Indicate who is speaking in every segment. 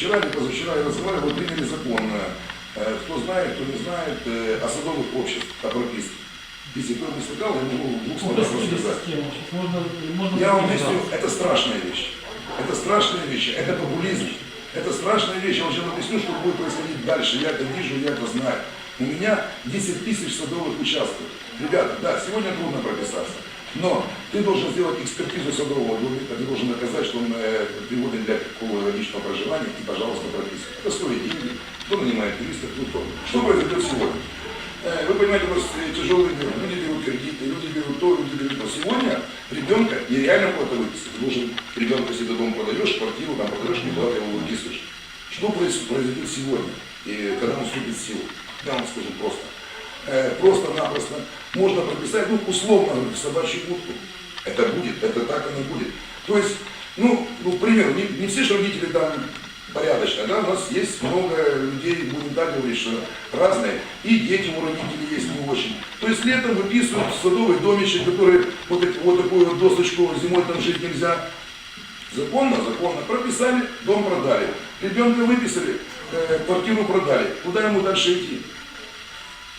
Speaker 1: Вчера или позавчера я разговаривал, вы приняли закон, э, кто знает, кто не знает, э, о садовых обществах, о прописке. Если кто не слыхал, я могу в двух словах рассказать.
Speaker 2: можно, можно
Speaker 1: Я вам объясню, это страшная вещь. Это страшная вещь, это популизм. Это страшная вещь, я вам сейчас объясню, что будет происходить дальше. Я это вижу, я это знаю. У меня 10 тысяч садовых участков. Ребята, да, сегодня трудно прописаться. Но ты должен сделать экспертизу садового домика, ты должен доказать, что он э, пригоден для какого личного проживания, и, пожалуйста, прописка. Это стоит деньги. Кто нанимает юристов, кто. Что произойдет сегодня? Э, Вы понимаете, у вас э, тяжелый день, люди берут кредиты, люди берут то, люди берут то. Сегодня ребенка нереально куда-то выписать. Должен ребенка, ты дом продаешь, квартиру там продаешь, не куда ты его выписываешь. Что произойдет сегодня, и когда он вступит в силу? Я вам скажу просто. Э, Просто-напросто можно прописать, ну, условно собачью будку. Это будет, это так оно будет. То есть, ну, ну, к примеру, не, не все же родители там порядочные, да, у нас есть много людей, будем так говорить, что разные, и дети у родителей есть не очень. То есть летом выписывают садовый домичек, который вот, эти- вот такую вот досочку, зимой там жить нельзя. Законно, законно. Прописали, дом продали. Ребенка выписали, э, квартиру продали. Куда ему дальше идти?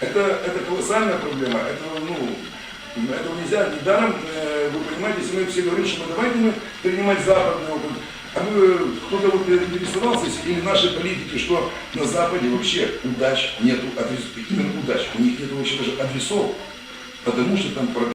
Speaker 1: Это, это колоссальная проблема. Это, ну, этого нельзя. Недаром, э, вы понимаете, если мы все говорим, что мы давайте мы принимать западный опыт. А вы, кто-то вот интересовался, или наши политики, что на Западе вообще удач нету, адрес, именно удач, у них нету вообще даже адресов, потому что там